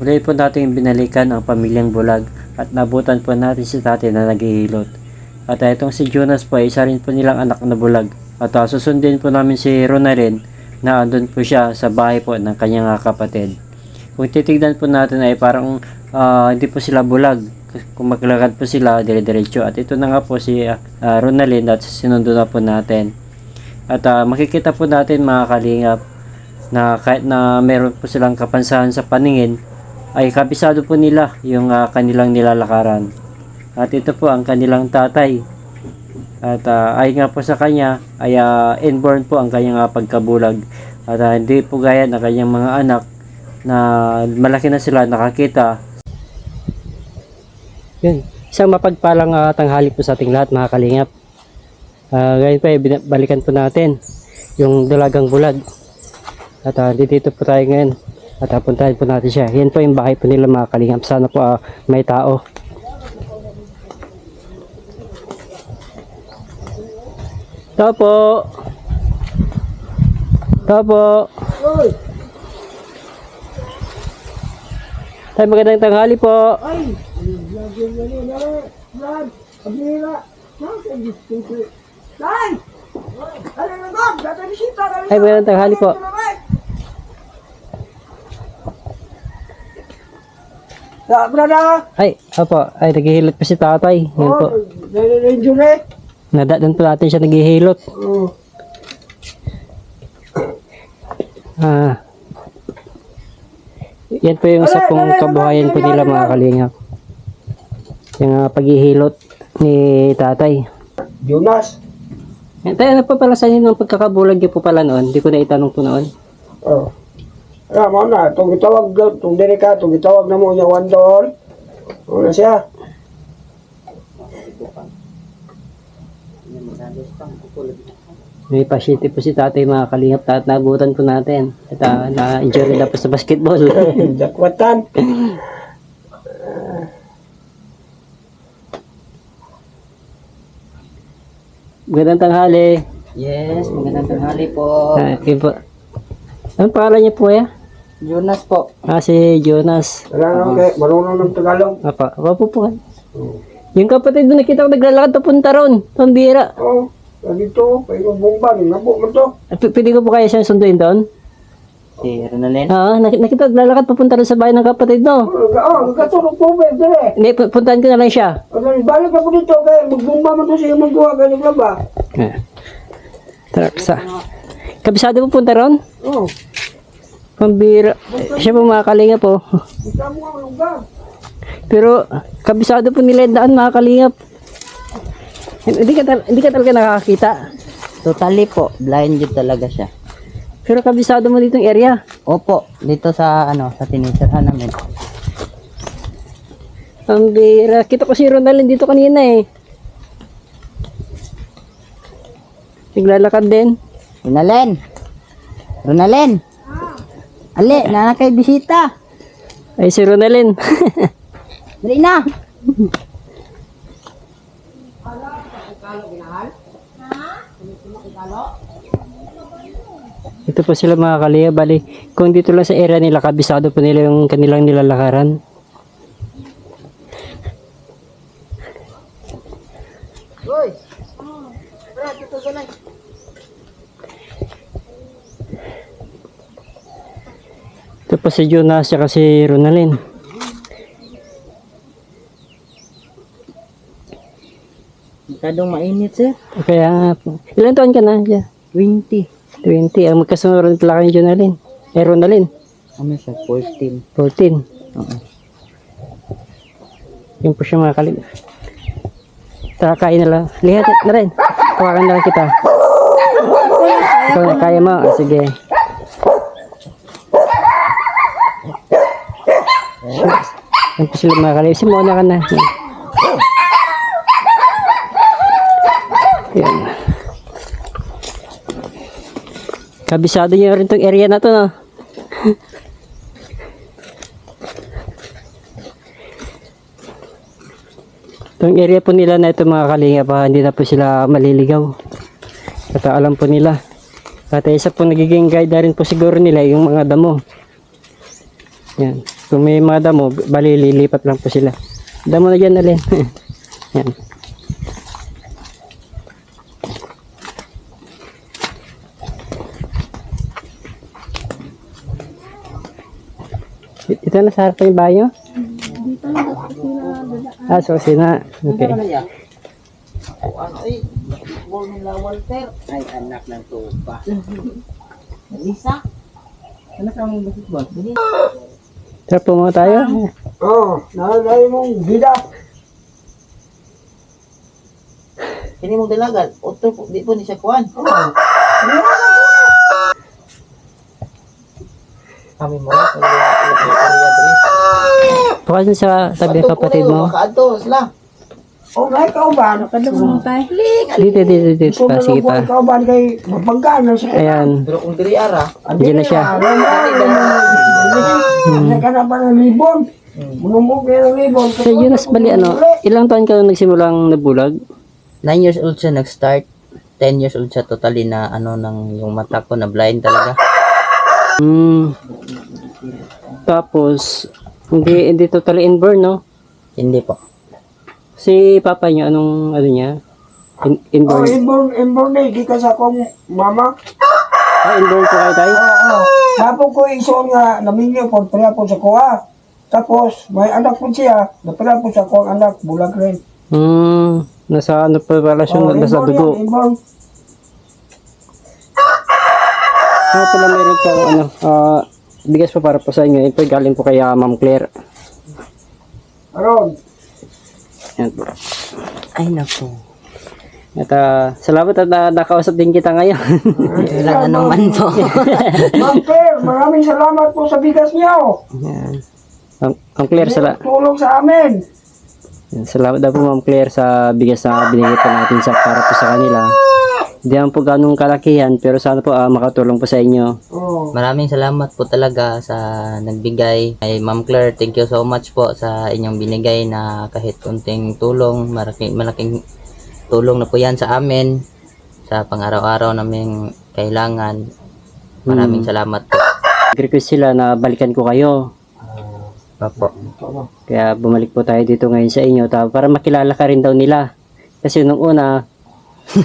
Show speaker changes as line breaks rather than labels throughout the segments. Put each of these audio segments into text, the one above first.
Muli po natin binalikan ang pamilyang bulag at nabutan po natin si tatay na naghihilot. At uh, itong si Jonas po ay isa rin po nilang anak na bulag. At uh, susundin po namin si Ronalyn na andun po siya sa bahay po ng kanyang uh, kapatid. Kung titignan po natin ay parang ah, hindi po sila bulag. Kung maglakad po sila dire-diretso. At ito na nga po si uh, Ronalyn at sinundo na po natin. At ah, makikita po natin mga kalingap na kahit na meron po silang kapansahan sa paningin ay kabisado po nila yung ah, kanilang nilalakaran. At ito po ang kanilang tatay. At ah, ay nga po sa kanya ay ah, inborn po ang kanyang ah, pagkabulag. At ah, hindi po gaya ng kanyang mga anak na malaki na sila nakakita. Yun. Isang mapagpalang ah, tanghali po sa ating lahat mga kalingap. Ah, ngayon po bina- balikan po natin yung dalagang bulag. At uh, dito po tayo ngayon. At uh, puntahan po natin siya. Yan po yung bahay po nila mga kalingap. Sana po ah, may tao. Tao po. Tao po. Tay magandang tanghali po.
Ay, lagi na na Brad, abira. Nakaka gusto ko. Tay! God? Data bisita kami.
Ay magandang tanghali po.
Ya, brada.
Ay, opo. Ay, naghihilot pa si tatay. Yan po.
Oh, nare-injury.
Nadaan po natin siya naghihilot.
Oh,
Ah. Yan po yung isa pong kabuhayan po nila mga kalingap. Yung ah, paghihilot ni tatay.
Jonas.
Eh, tayo ano pa pala sa inyo ng pagkakabulag niyo po pala noon? Hindi ko na itanong po noon.
Oh. Ano mo na, itong gitawag, itong diri ka, itong gitawag na mo niya one door. Ano na siya?
May pasyente po si tatay mga kalingap at nabutan po natin. At ah, na-injury na po sa basketball.
Dakwatan.
Magandang tanghali.
Yes, magandang tanghali po.
Ah, yun po. Anong pangalan niyo po ya?
Jonas po.
Ah, si Jonas.
Wala nang kay, marunong ng Tagalog.
Apa, apa po po. Yung kapatid doon nakita ko naglalakad papunta ron. Pambira.
Oh, dito, kay bomba, nabo mo to.
Ah, p- Pwede ko po kaya siyang sunduin doon?
Si Ronalyn.
Oo, nak- nakita naglalakad papunta ron sa bahay ng kapatid no.
Oh, nag- oh, nagkatulog po ba, dire.
Hindi, pu- puntahan ko na lang siya.
Balik ako dito, kay magbomba mo to siya magkuha, kay naglaba.
Ah. Tara, sa... Kabisado po punta ron?
Oh,
Pambira. Siya po mga kalinga po.
ang.
Pero kabisado po nila yung daan mga kalingap. Hindi ka, hindi ka talaga nakakakita.
Totally po, blind yun talaga siya.
Pero kabisado mo ditong area.
Opo, dito sa ano, sa tinisirhan namin.
Pambira. Kita ko si Ronaldin dito kanina eh. Naglalakad din.
Ronalyn! Ronalyn! Ali, nana kay bisita.
Ay si Ronaldin.
Dali na!
Ito po sila mga kalingap. Bali, kung dito lang sa area nila, kabisado po nila yung kanilang nilalakaran. Ito po si Jonas at si Ronaldin.
Masyadong mainit sir.
Kaya nga po. Ilan taon ka na? Yeah.
20.
20. Ang magkasunod lang kayo Jonalyn. Eh, Ronaldin.
Ano siya? 14.
14.
Oo.
Yun po siya mga kalim. Tara, kain na lang. Lihat na rin. Tawakan na lang kita. Na, kaya mo. Ah, sige. Yan po sila mga kalim. Simona ka na. Yan. Kabisado niyo rin tong area na to, no? Itong area po nila na ito mga kalinga pa, hindi na po sila maliligaw. At alam po nila. At isa po nagiging guide na rin po siguro nila yung mga damo. Yan. Kung may mga damo, bali lilipat lang po sila. Damo na dyan alin. Yan. Ito na sa harapan yung bayo? Ah, sa kusina. Okay.
Ano eh, ball nila Walter. Ay, anak ng tupa. Lisa? Ano ka mong basketball?
Tara po muna tayo.
Oh, nalagay mong bida.
Kini mong dalagan. Otro po, di po ni siya kuhan. Kami mo, sa.
Bukas sa tabi kapatid mo.
Makaadto sila.
Oh, ngay ka ba?
Kadang tayo.
Dito, dito, dito. Pa,
mo
sige pa.
ka ba kay mapagkaan na siya.
Ayan.
Pero kung diri ara,
Diyan na siya.
Ka na pa ng libon. Munumog kayo ng libon.
So, Jonas, bali ano, ilang taon ka nung nagsimulang nabulag?
9 years old siya nag-start. 10 years old siya totally na ano ng yung mata ko na blind talaga.
Hmm. Tapos, hindi, hindi totally inborn, no?
Hindi po.
Si papa niyo, anong, ano niya? In,
Oh,
inborn.
inborn, inborn na. Di ka sa akong mama.
Ah, inborn po kayo tayo?
Oo, oo. Tapos ko iso nga naminyo po, pala po sa kuha. Tapos, may anak po siya, napala po sa kuha anak, bulag rin.
Hmm. Nasa ano pa relasyon,
Oh,
nasa dugo.
yan, inborn.
Ano pala meron po, ano, ah, bigas pa para po sa inyo. Ito galing po kay ah, Ma'am Claire.
Aron.
Yan po.
Ay nako.
At ah, salamat at ah, nakausap din kita ngayon.
Walang ano man po.
Ma'am Claire, maraming salamat po sa bigas niyo.
Yan. Ma'am Ma'am Claire, sala
Tulong sa amin.
yan, salamat daw po Ma'am Claire sa bigas na binigay po natin sa para po sa kanila. Hindi naman po ganong kalakihan pero sana po ah, makatulong po sa inyo.
Oh.
Maraming salamat po talaga sa nagbigay. Ay Ma'am Claire, thank you so much po sa inyong binigay na kahit kunting tulong, malaking, malaking tulong na po yan sa amin sa pang-araw-araw naming kailangan. Maraming salamat po.
Nag-request sila na balikan ko kayo.
Opo.
Kaya bumalik po tayo dito ngayon sa inyo ta- para makilala ka rin daw nila. Kasi nung una,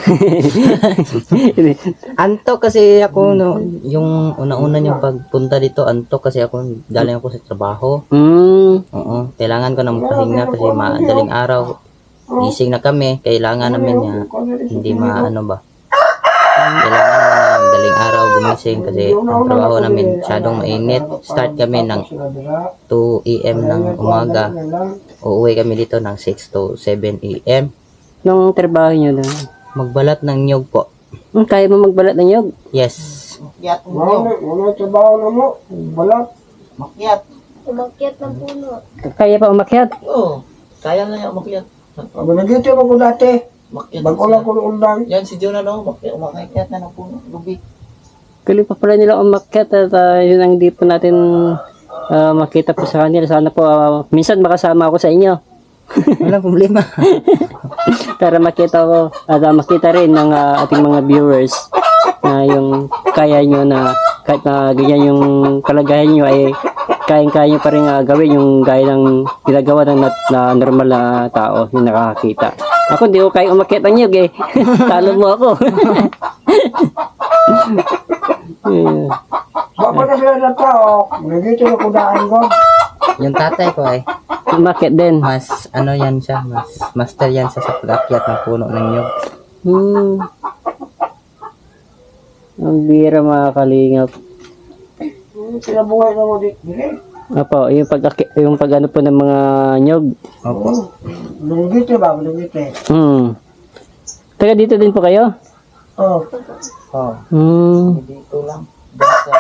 Anto kasi ako no, yung una-una niyong pagpunta dito, anto kasi ako galing ako sa trabaho.
hmm,
Oo, kailangan ko ng pahinga kasi madaling araw. Gising na kami, kailangan namin niya hindi maano ba. Kailangan naman na madaling araw gumising kasi ang trabaho namin masyadong mainit. Start kami ng 2 a.m. ng umaga. Uuwi kami dito ng 6 to 7 a.m.
nung trabaho nyo na.
Magbalat ng nyog po.
Hmm, kaya mo magbalat ng yog?
Yes.
Makyat mo.
Wala, wala trabaho na mo. Balat.
Makyat.
Kaya pa umakyat?
Oo. Kaya na niya makyat.
Aba, nagito ako dati.
Makyat.
Bago lang ko undang.
Yan si Jonah no, makyat, umakyat na ng puno. Lubi.
Galing pa pala nila umakyat at ah, yun ang di po natin ah, makita po sa kanila. Sana po ah, minsan makasama ako sa inyo.
Walang problema.
para makita ko at ah, makita rin ng ah, ating mga viewers na yung kaya nyo na kahit na ganyan yung kalagayan nyo ay kayang-kaya nyo pa rin ah, gawin yung gaya ng ginagawa ng nat- na normal na tao yung nakakakita. Ako hindi ko kaya umakyat ng nyug eh. Talo mo ako. Yeah.
Baka na sila na tao. Nagito ako daan ko.
yung tatay ko ay
Umakyat din.
mas ano yan siya, mas master yan siya sa pag-akyat ng puno ng nyog.
Hmm. Ang bira mga kalingap.
Sinabuhay na mo dito.
Apo, yung pag yung pag ano po ng mga nyog.
Opo.
Nagito ba? Nagito.
Hmm. Taga dito din po kayo?
Oh.
Oo.
Hmm.
Dito lang. Doon sa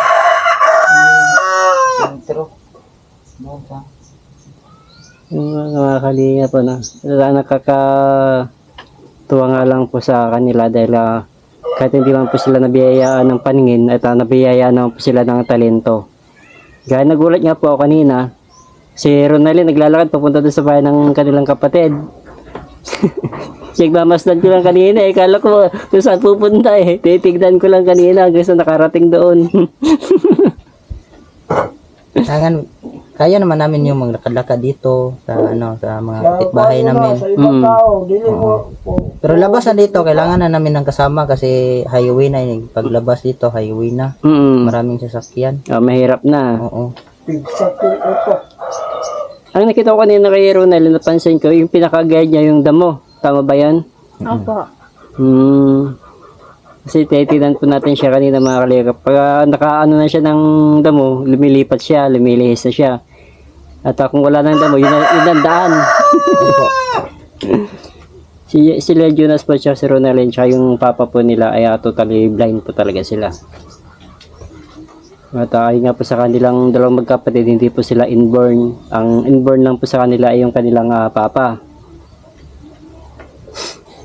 sentro. Doon sa
Yung mga kalinga po na. Wala nakaka tuwa nga lang po sa kanila dahil ah, kahit hindi man po sila nabiyayaan ng paningin at uh, nabiyayaan naman po sila ng talento. Gaya nagulat nga po ako kanina, si Ronaldin naglalakad papunta doon sa bahay ng kanilang kapatid. Sigmamasdan ko lang kanina eh. Kala ko kung saan pupunta eh. Titignan ko lang kanina hanggang sa nakarating doon.
Tangan, kaya naman namin yung maglakad-lakad dito sa ano sa mga kapitbahay namin.
Sa ibang
Mm.
tao, dili mo. po-
Pero labas na dito, kailangan na namin ng kasama kasi highway na yung paglabas dito, highway na.
Mm.
Maraming sasakyan.
Oh, mahirap na.
Oo.
Pigsak yung utok.
Ang nakita ko kanina kay Ronel, napansin ko, yung pinaka-guide niya yung damo. Tama ba yan?
Opo.
Hmm. Kasi titinan po natin siya kanina mga kaligap. Pag ah, nakaano na siya ng damo, lumilipat siya, lumilihis na siya. At ah, kung wala ng damo, yun, yun ang daan. si, sila Jonas po siya, si Ronaldin, tsaka yung papa po nila ay ah, totally blind po talaga sila. At uh, nga po sa kanilang dalawang magkapatid, hindi po sila inborn. Ang inborn lang po sa kanila ay yung kanilang ah, papa.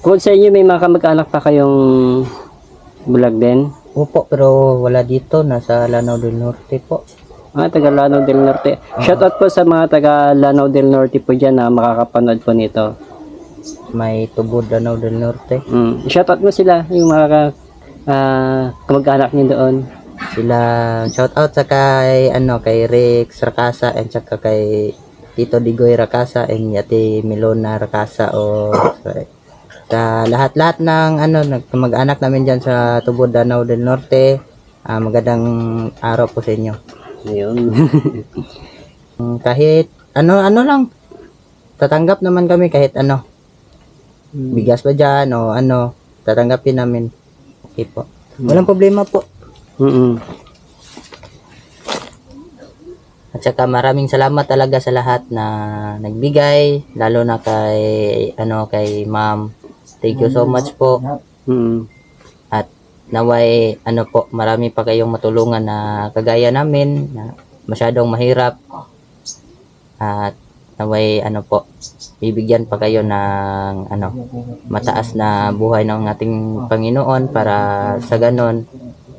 Kung sa inyo may mga kamag-anak pa kayong bulag din,
Opo, pero wala dito. Nasa Lanao del Norte po.
mga taga Lanao del Norte. Shoutout po sa mga taga Lanao del Norte po dyan na makakapanood po nito.
May tubod Lanao del Norte.
Mm. Shoutout mo sila, yung mga ah, kamag-anak niyo doon.
Sila, shout out sa kay, ano, kay Rex Rakasa and saka kay Tito Digoy Rakasa and Ate Milona Rakasa o sa, sa lahat-lahat ng ano, mag-anak namin dyan sa Tubod Danau del Norte. Ah, magandang araw po sa inyo.
Ayun.
Mm, Kahit ano ano lang tatanggap naman kami kahit ano. Bigas pa dyan o ano, tatanggapin namin. Okay po. Walang problema po.
Mm-mm.
At saka maraming salamat talaga sa lahat na nagbigay, lalo na kay ano kay Ma'am. Thank you so much po.
Mm.
At naway ano po, marami pa kayong matulungan na kagaya namin na masyadong mahirap. At naway ano po, bibigyan pa kayo ng ano mataas na buhay ng ating Panginoon para sa ganon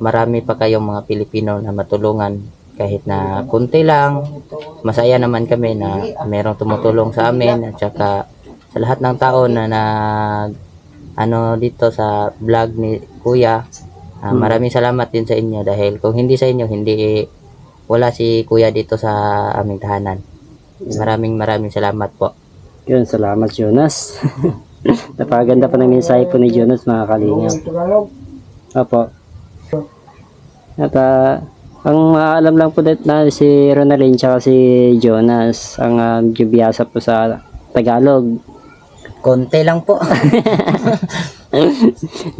marami pa kayong mga Pilipino na matulungan kahit na kunti lang masaya naman kami na merong tumutulong sa amin at saka sa lahat ng tao na nag ano dito sa vlog ni Kuya ah, maraming salamat din sa inyo dahil kung hindi sa inyo hindi wala si Kuya dito sa aming tahanan maraming maraming salamat po
Yun, salamat Jonas. Napakaganda pa ng mensahe po ni Jonas mga kalingap.
Tagalog.
Opo. At ah, ang maalam lang po dit na si Ronaldin tsaka si Jonas ang uh, po sa Tagalog.
Konti lang po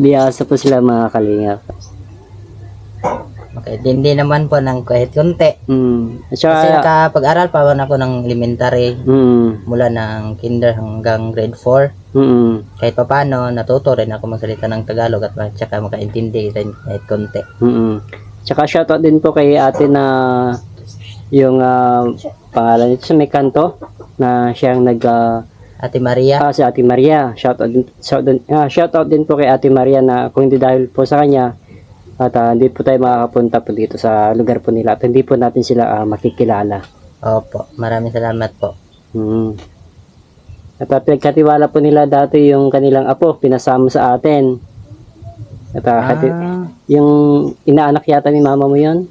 Biyasa po sila mga kalingap.
okay, hindi naman po ng kahit konti
Mm. At
kasi
saka,
nakapag-aral pa ako ng elementary
mm,
mula ng kinder hanggang grade 4
mm,
kahit pa paano, natuto rin ako magsalita ng Tagalog at saka makaintindi rin kahit konti.
mm. Tsaka shoutout din po kay ate na yung ah, pangalan nito sa may kanto na siyang nag ah,
Ate Maria,
Ah, si Ate Maria. Shoutout din, shoutout, ah, shoutout din po kay Ate Maria na kung hindi dahil po sa kanya at ah, hindi po tayo makakapunta po dito sa lugar po nila at hindi po natin sila ah, makikilala.
opo, maraming salamat po.
Hmm. At uh, pinagkatiwala po nila dati yung kanilang apo, pinasama sa atin. At ah, kati-
Ah,
yung inaanak yata ni mama mo yon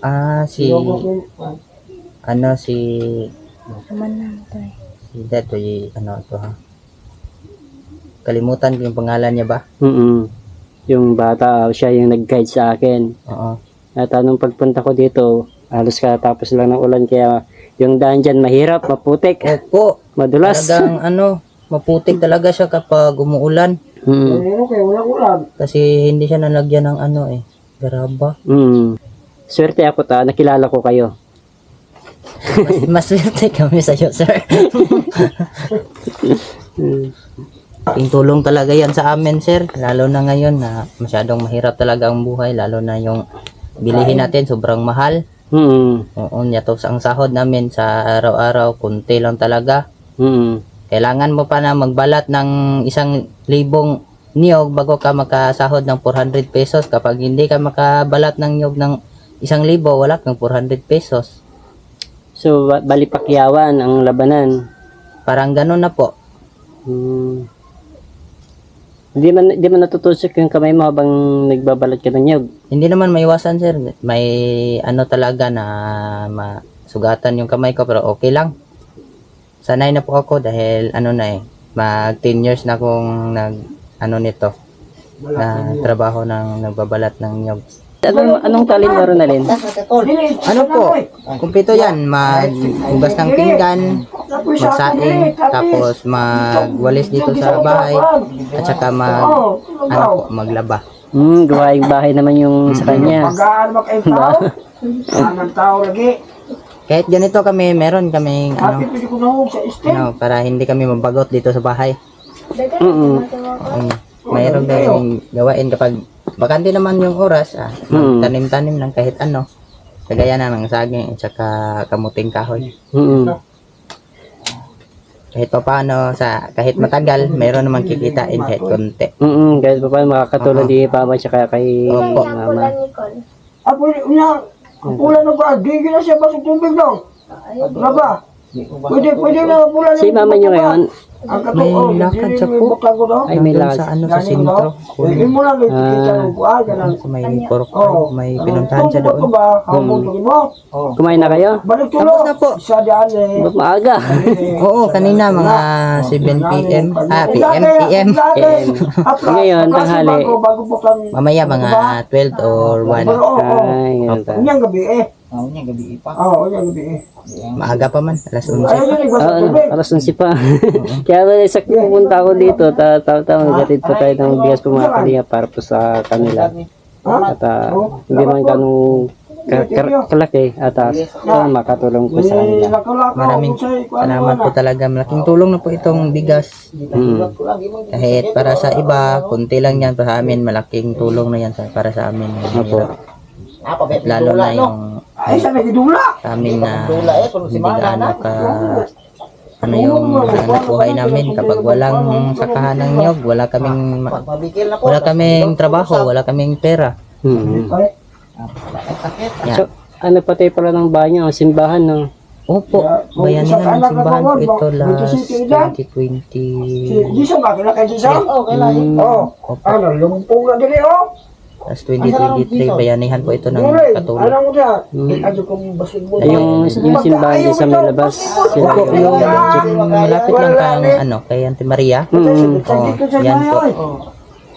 ah si, ano, si,
Naman lang tayo.
Si Dato, y- ano to ha? Kalimutan ko yung pangalan niya ba?
mm Yung bata, siya yung nag-guide sa akin.
Oo.
At anong pagpunta ko dito, halos katapos lang ng ulan kaya yung daan dyan mahirap, maputik,
Opo,
madulas.
talagang ano, maputik talaga siya kapag umuulan.
Mm.
Ano kayo, walang ulam.
Kasi hindi siya nalagyan ng ano eh, garaba.
Mm. Swerte ako ta, nakilala ko kayo.
Mas, mas swerte kami sa'yo, sir. Yung tulong talaga yan sa amin, sir. Lalo na ngayon na masyadong mahirap talaga ang buhay. Lalo na yung bilihin natin sobrang mahal.
Mm.
Oo, yatos ang sahod namin sa araw-araw. Kunti lang talaga.
Mm.
Kailangan mo pa na magbalat ng isang libong niyog bago ka makasahod ng 400 pesos. Kapag hindi ka makabalat ng niyog ng isang libo, wala kang 400 pesos.
So, ba- balipakyawan ang labanan.
Parang ganun na po.
Mm. Hindi man, hindi man natutusok yung kamay mo habang nagbabalat ka ng nyog.
Hindi naman maiwasan, sir. May ano talaga na ma sugatan yung kamay ko pero okay lang. Sanay na po ako dahil ano na eh, mag 10 years na akong nag ano nito na trabaho ng nagbabalat ng nyog.
Anong, anong talin mo, Ronalyn?
Ano po? Kumpleto yan, maghugas ng pinggan, magsaing, tapos magwalis dito sa bahay, at saka mag, ano po, maglaba.
Hmm, gawaing bahay naman yung sa kanya.
Pag-aan mo kayong tao. Anong tao lagi.
Kahit ganito kami, meron kaming ano, ano, para hindi kami mabagot dito sa bahay.
Mm
Um, mayroon kaming gawain kapag bakante naman yung oras, ah,
Mm.
tanim-tanim ng kahit ano. Kagaya na ng saging at saka kamuting kahoy.
Mm
Kahit pa paano, sa, kahit matagal, mayroon naman kikitain kahit konti.
Mm Kahit pa paano makakatulong di Papa tsaka kay
Opo.
Mama.
Pwede, una, pula na ba? Di na siya basok tubig daw. Ano ba? Pwede, pwede na pula
Si Mama nyo ngayon,
Ang
May
katong,
lakad siya po.
Daw.
ay may lag.
sa ano sa sentro.
Eh, mo lang, ikikita
Ah.
Ah, ganun.
Sa may pork
Oo.
may pinuntahan siya doon.
mo.
Kumain na kayo?
Tapos na po.
Eh.
Ba't maaga?
Oo, kanina mga 7 p.m. Ah, p.m. p.m.
Ngayon, tanghali.
Mamaya mga 12 or 1.
Oo, oo.
Ay, ta.
Unyang gabi eh.
Oo niya, gabi pa.
Oo, unyang gabi eh.
Maaga pa man, alas 11.
Ayaw nyo nagwas sa
Ah, alas 11 pa. Kaya ba sa pupunta ako dito, ta ta ta nagatid po tayo ng bigas po mga kalinga para po sa kanila. At ah, hindi man ka- kalaki at ah, ah, makatulong po sa
Eh,
kanila.
Maraming salamat po talaga. Malaking tulong na po itong bigas.
Mm.
Kahit para sa iba, kunti lang yan. Para sa amin, malaking tulong na yan para sa amin.
Opo.
At lalo na yung
Ay, sa nagidula.
sa amin na hindi gaano ka ano yung hanap buhay namin kapag walang sakahan ng nyog, wala kaming ma- wala kaming trabaho, wala kaming pera.
Mm.
Ay,
Yan.
So, ano pati pala ng banyo, simbahan no?
Opo, bayanihan ng simbahan po ito last
si
2020
Jason ba? Kailan kay Jason? Oo, kailan. Oo. Ano, lumpong na dili, oh.
Last 2023 bayanihan po ito ng
mo? Eh, basketball.
Ay, yung, yung simbahan din sa may labas. Sila
Opo, yung yung malapit lang kang ano, kay Auntie Maria.
Mm.
Dito sa
yan po.
oy.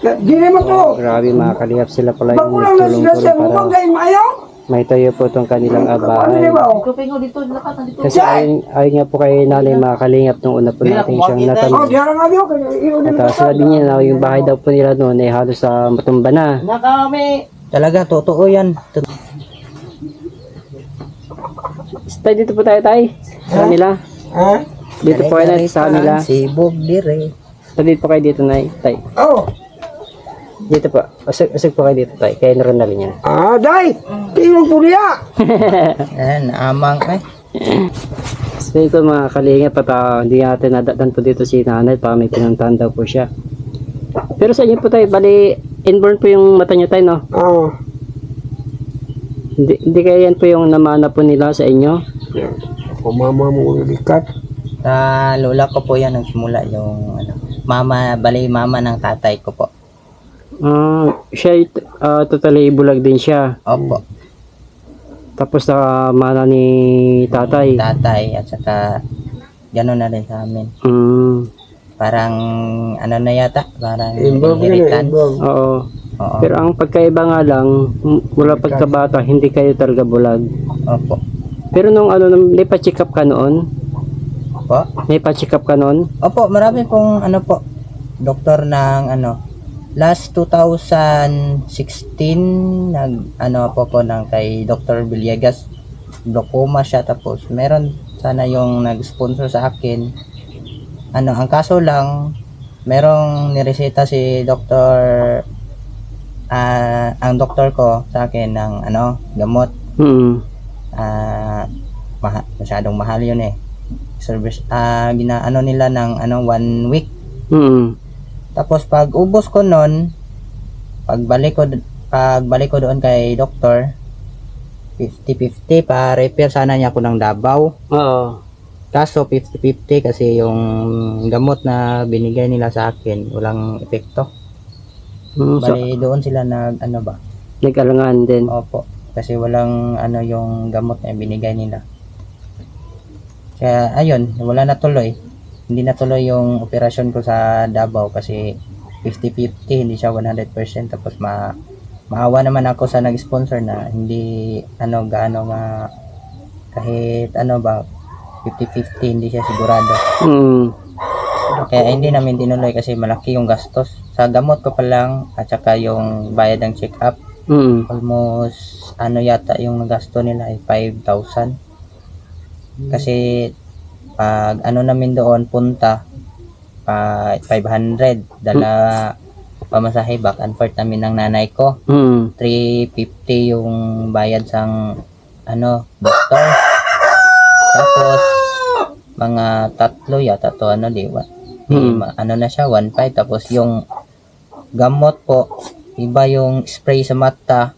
Di naman to.
Grabe mga kalihap sila pala yung
Bagulang na sila
tulong-tulong
siya.
para
Humang kayo maayaw.
May tayo po itong kanilang
Ano ba? oh?
Kasi ayun, ayun nga po kay nanay mga kalingap nung una po natin siyang
Oh,
natanong.
iyon
At uh, sinabi niya na yung bahay daw po nila noon ay halos sa matumba na.
Talaga totoo yan.
Tay, dito po tayo tay. Sa kanila.
Ha?
Dito po kayo na sa kanila.
Si Bob Dire.
Dito po kayo dito na tay.
Oh.
Dito po. Usag, usag po kayo dito tay. Kaya naroon na rin yan.
Ah, day. Tingnan po niya.
Ayan, amang eh.
So ito mga kalingap at uh, hindi natin nadatan po dito si nanay para may pinuntahan daw po siya. Pero sa inyo po tayo, bali inborn po yung mata niyo tayo no?
Oh.
Hindi, hindi kaya yan po yung namana po nila sa inyo?
Kung mama mo ulikat.
Sa lola ko po yan nagsimula yung ano, mama, bali mama ng tatay ko po.
Ah, siya uh, totally bulag din siya.
Opo,
Tapos na mana ni tatay.
tatay at saka gano'n na rin sa amin.
Mm,
Parang ano na yata, parang
Involved yun eh.
inheritance.
Involved.
oo.
Oo,
Pero ang pagkaiba nga lang, m- mula pagkabata, hindi kayo talaga bulag.
opo.
Pero nung ano, nung may pa-check up ka noon,
Opo,
may pa-check up ka noon,
opo, marami pong ano po, doktor ng ano, last 2016 nag ano po ko ng kay Dr. Villegas glaucoma siya tapos meron sana yung nag-sponsor sa akin ano ang kaso lang merong nireseta si Dr. ah ang doktor ko sa akin ng ano gamot
mm,
ah maha- masyadong mahal yun eh service ah ginaano nila ng ano one week
mm,
tapos pag ubos ko nun, pagbalik ko pagbalik ko doon kay doktor, 50-50 pa repair sana niya ako ng Davao.
oo.
Kaso 50-50 kasi yung gamot na binigay nila sa akin walang epekto.
Mm, so,
Bali doon sila nag ano ba?
nag-alangan din.
Opo. Kasi walang ano yung gamot na binigay nila. Kaya ayun, wala na tuloy. Hindi na tuloy yung operasyon ko sa Davao kasi 50-50, hindi siya 100%. Tapos ma maawa naman ako sa nag-sponsor na hindi ano gaano nga kahit ano ba 50-50 hindi siya sigurado.
Mm.
Kaya hindi namin tinuloy kasi malaki yung gastos. Sa gamot ko pa lang at saka yung bayad ng check-up
Mm.
almost ano yata yung gasto nila ay 5,000 kasi pag ano namin doon punta pa 500 dala pamasahe back and forth namin ng nanay ko.
Mm.
350 yung bayad sang ano doktor tapos mga tatlo yata to ano di ba
Mm.
ano na siya 1.5 tapos yung gamot po iba yung spray sa mata.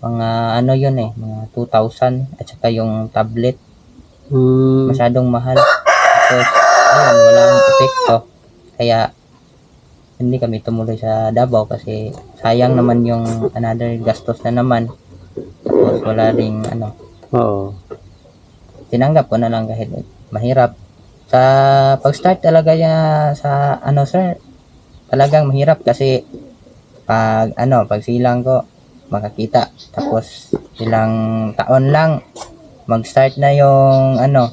Mga ano yun eh mga 2,000 at saka yung tablet
Mm.
masyadong mahal. Tapos ayun walang epekto. Kaya hindi kami tumuloy sa Davao kasi sayang naman yung another gastos na naman. Tapos wala ring ano.
Oo.
tinanggap ko na lang kahit mahirap. Sa pag-start talaga niya sa ano sir talagang mahirap kasi pag ano pag silang ko makakita. Tapos ilang taon lang mag-start na yung ano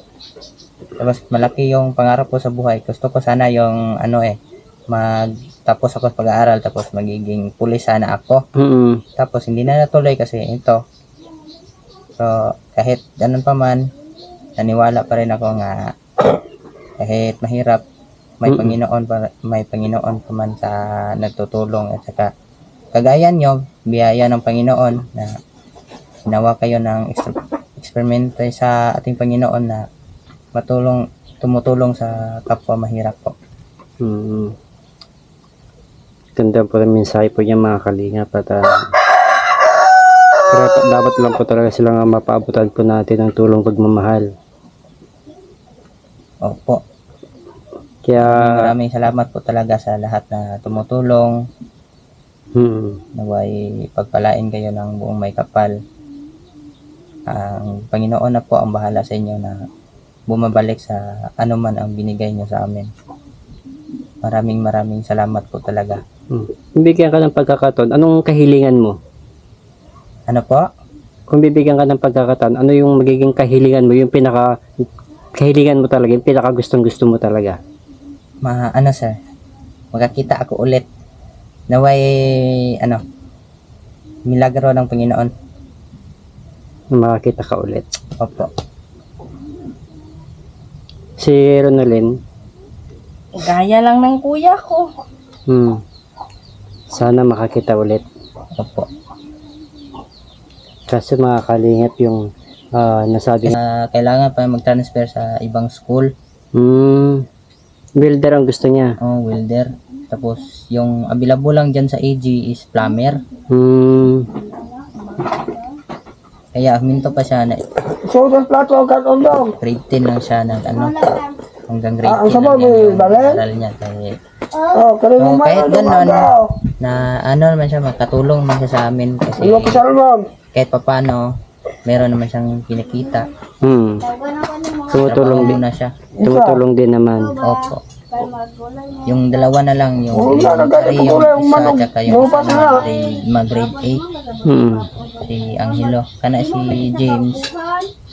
tapos malaki yung pangarap ko sa buhay gusto ko sana yung ano eh mag tapos ako pag-aaral tapos magiging pulis sana ako
Mm.
tapos hindi na natuloy kasi ito. So, kahit ganun pa man, naniwala pa rin ako nga kahit mahirap, may
Mm-mm.
Panginoon pa, may Panginoon pa man sa nagtutulong at saka kagaya nyo, biyaya ng Panginoon na ginawa kayo ng exper- eksperimento sa ating Panginoon na matulong tumutulong sa kapwa mahirap po.
Mm. Ganda po ng mensahe po niya mga kalinga at ah, dapat, dapat lang po talaga silang mapaabutan po natin ng tulong pagmamahal.
Opo.
Kaya,
Maraming salamat po talaga sa lahat na tumutulong,
mm,
Naway pagpalain kayo ng buong may kapal. Ang Panginoon na po ang bahala sa inyo na bumabalik sa anuman ang binigay niyo sa amin. Maraming maraming salamat po talaga.
mm. Kung bigyan ka ng pagkakataon, anong kahilingan mo?
Ano po?
Kung bibigyan ka ng pagkakataon, ano yung magiging kahilingan mo? Yung pinaka, kahilingan mo talaga, yung pinaka gustong gusto mo talaga.
Ma ano sir? Magkakita ako ulit. Naway ano? Milagro ng Panginoon.
Na makakita ka ulit.
Opo.
Si Ronalyn,
Gaya lang ng kuya ko.
hmm, sana makakita ulit.
Opo.
Kasi mga kalingap yung ah, nasabi na,
Na kailangan pa mag-transfer sa ibang school.
hmm, builder ang gusto niya.
Oh, welder. Tapos yung available lang dyan sa AG is plumber.
Hmm,
Kaya huminto pa siya na
So, das plato ang katondong.
grade 10 lang siya ng ano hanggang grade
Ah, ang
10
sabaw
lang yung
Balen?
aral niya kaya
Oh, kaya
So,
mo
kahit
mayroon
ganun,
dumagaw.
na ano naman siya makatulong man siya sa amin kasi
Iwa ko sa lumang.
kahit papano meron naman siyang kinikita
hmm, tumutulong
trabaho
din,
muna siya
tumutulong din naman.
opo yung dalawa na lang yung
na,
elementary yung isa
manong-
tsaka yung
na.
grade, mag grade 8
Hmm,
si Angelo. Kana si James.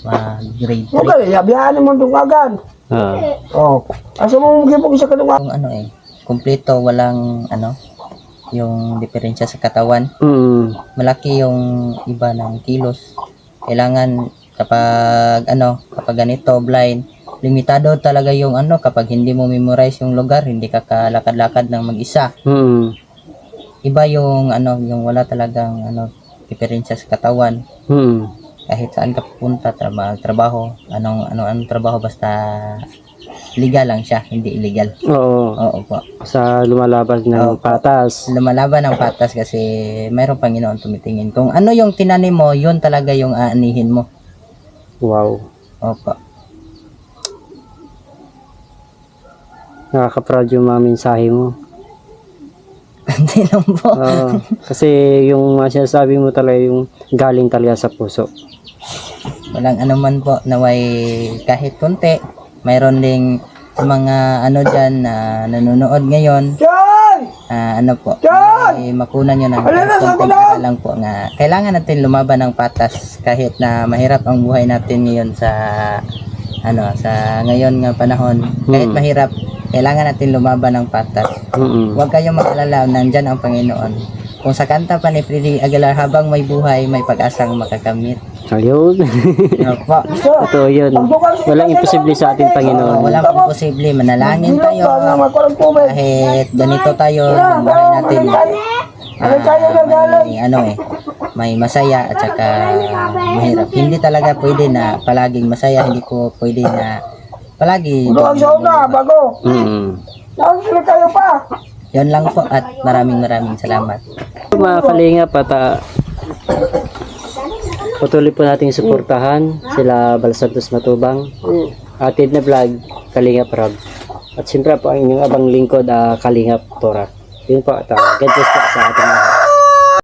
mag grade 3
Okay, yabihan mo itong agad.
ah,
Oh, asa mo mong gipong isa ka nung
yung ano eh kumpleto walang ano yung diferensya sa katawan.
Hmm,
malaki yung iba ng kilos. Kailangan kapag ano, kapag ganito blind, limitado talaga yung ano kapag hindi mo memorize yung lugar, hindi ka kalakad-lakad ng mag-isa.
hmm,
Iba yung ano, yung wala talagang ano diferensya sa katawan.
hmm,
Kahit saan ka pupunta, tra- trabaho, anong ano anong trabaho basta legal lang siya, hindi illegal.
oo,
Oo po.
sa lumalabas ng
Opo.
patas.
lumalaban ng patas kasi mayroong Panginoon tumitingin. Kung ano yung tinanim mo, yun talaga yung aanihin mo.
Wow,
Opo.
Nakaka-proud yung mga mensahe mo.
Hindi lang po.
Oo, kasi yung mga sinasabi mo talaga yung galing talaga sa puso.
walang anuman po naway kahit konti. Mayroon ding mga ano dyan na nanonood ngayon.
John!
Ah, ano po,
John!
may makunan nyo ng konting lang po nga kailangan natin lumaban ng patas kahit na mahirap ang buhay natin ngayon sa ano sa ngayon nga panahon kahit
Hmm.
mahirap kailangan natin lumaban ng patas
Mm-mm.
huwag kayong mag-alala nandyan ang Panginoon kung sa kanta pa ni Freddy Aguilar habang may buhay may pag-asang makakamit
Ayun.
Opo.
Totoo yun. Walang imposible sa ating
Oo,
Panginoon.
walang imposible manalangin tayo kahit ganito tayo yung buhay natin ah, may ano eh may masaya at saka mahirap hindi talaga pwede na palaging masaya hindi ko pwede na palagi
Doon sa una, bago.
Mm-mm.
Saan sila kayo pa?
yun lang po at maraming maraming salamat
Mga kalingap at ah, patuloy po nating suportahan sila Balsantos Matubang, Atid na Vlog, Kalingap Rab. At siyempre po ang inyong abang lingkod, ah, Kalingap Tora. Yun po at uh, God bless po sa ating lahat.